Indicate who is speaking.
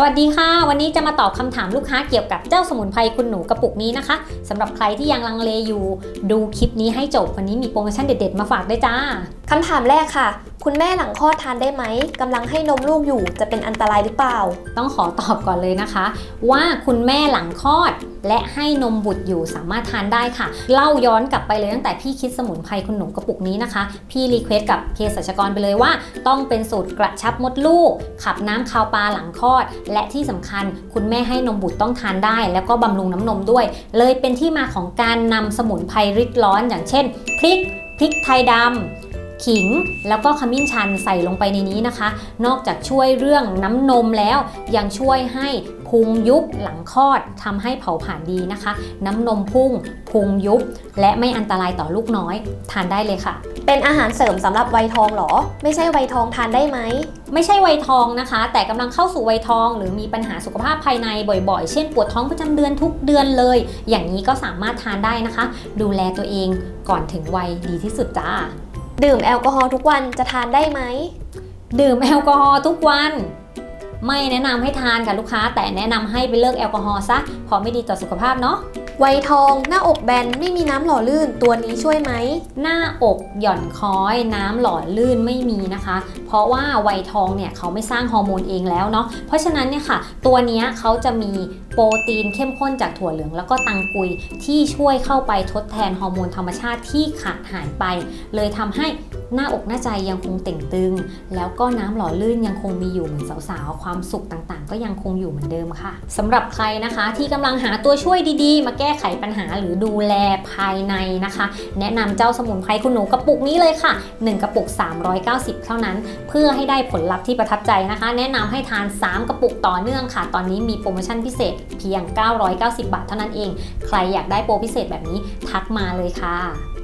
Speaker 1: สวัสดีค่ะ วันนี้จะมาตอบคำถามลูกค้าเกี่ยวกับเจ้าสมุนไพรคุณหนูกระปุกนี้นะคะสำหรับใครที่ยังลังเลอยู่ ดูคลิปนี้ให้จบวันนี้มีโปรโมชั่นเด็ดๆ มาฝากด้วยจ้า
Speaker 2: คำถามแรกค่ะคุณแม่หลังคลอดทานได้ไหมกำลังให้นมลูกอยู่จะเป็นอันตรายหรือเปล่า
Speaker 1: ต้องขอตอบก่อนเลยนะคะ ว่าคุณแม่หลังคลอด และให้นมบุตรอยู่สามารถทานได้ค่ะ เล่าย้อนกลับไปเลยตั้งแต่พี่คิดสมุนไพรคุณหนูกระปุกนี้นะคะ พี่รีเควสกับเภสัชกรไปเลยว่า ต้องเป็นสูตรกระชับมดลูก ขับน้ำคาวปลาหลังคลอด และที่สำคัญ คุณแม่ให้นมบุตรต้องทานได้ แล้วก็บำรุงน้ำนมด้วย เลยเป็นที่มาของการนำสมุนไพรริดร้อน อย่างเช่นพริกพริกไทยดำ ขิง แล้วก็ขมิ้นชันใส่ลงไปในนี้นะคะ นอกจากช่วยเรื่องน้ำนมแล้ว ยังช่วยให้พุงยุบหลังคลอดทำให้เผาผลาญดีนะคะ น้ำนมพุ่งพุงยุบ และไม่อันตรายต่อลูกน้อย ทานได้เลยค่ะ
Speaker 2: เป็นอาหารเสริมสำหรับวัยทองเหรอ ไม่ใช่วัยทองทานได้ไหม
Speaker 1: ไม่ใช่วัยทองนะคะ แต่กำลังเข้าสู่วัยทอง หรือมีปัญหาสุขภาพภายในบ่อยๆ เช่นปวดท้องประจำเดือนทุกเดือนเลย อย่างนี้ก็สามารถทานได้นะคะ ดูแลตัวเองก่อนถึงวัยดีที่สุดจ้า
Speaker 2: ดื่มแอลกอฮอล์ทุกวันจะทานได้ไหม
Speaker 1: ดื่มแอลกอฮอล์ทุกวัน ไม่แนะนำให้ทานค่ะลูกค้า แต่แนะนำให้ไปเลิกแอลกอฮอล์ซะเพราะไม่ดีต่อสุขภาพเนาะ
Speaker 2: ไวทอง หน้าอกแบนไม่มีน้ำหล่อลื่นตัวนี้ช่วยไหม
Speaker 1: หน้าอกหย่อนคล้อยน้ำหล่อลื่นไม่มีนะคะ เพราะว่าไวทองเนี่ยเขาไม่สร้างฮอร์โมนเองแล้วเนาะเพราะฉะนั้นเนี่ยค่ะ ตัวนี้เขาจะมีโปรตีนเข้มข้นจากถั่วเหลือง แล้วก็ตังกุยที่ช่วยเข้าไปทดแทนฮอร์โมนธรรมชาติที่ขาดหายไป เลยทำให้หน้าอกหน้าใจยังคงเต่งตึง แล้วก็น้ำหล่อลื่นยังคงมีอยู่เหมือนสาวๆ ความสุขต่างๆ ก็ยังคงอยู่เหมือนเดิมค่ะสำหรับใครนะคะที่กำลังหาตัวช่วยดีๆ มาแก้ก้ไขปัญหาหรือดูแลภายในนะคะ แนะนำเจ้าสมุนไพรคุณหนูกระปุกนี้เลยค่ะ 1 กระปุก 390 เท่านั้น เพื่อให้ได้ผลลัพธ์ที่ประทับใจนะคะ แนะนำให้ทาน 3 กระปุกต่อเนื่องค่ะ ตอนนี้มีโปรโมชั่นพิเศษเพียง 990 บาทเท่านั้นเอง ใครอยากได้โปรพิเศษแบบนี้ทักมาเลยค่ะ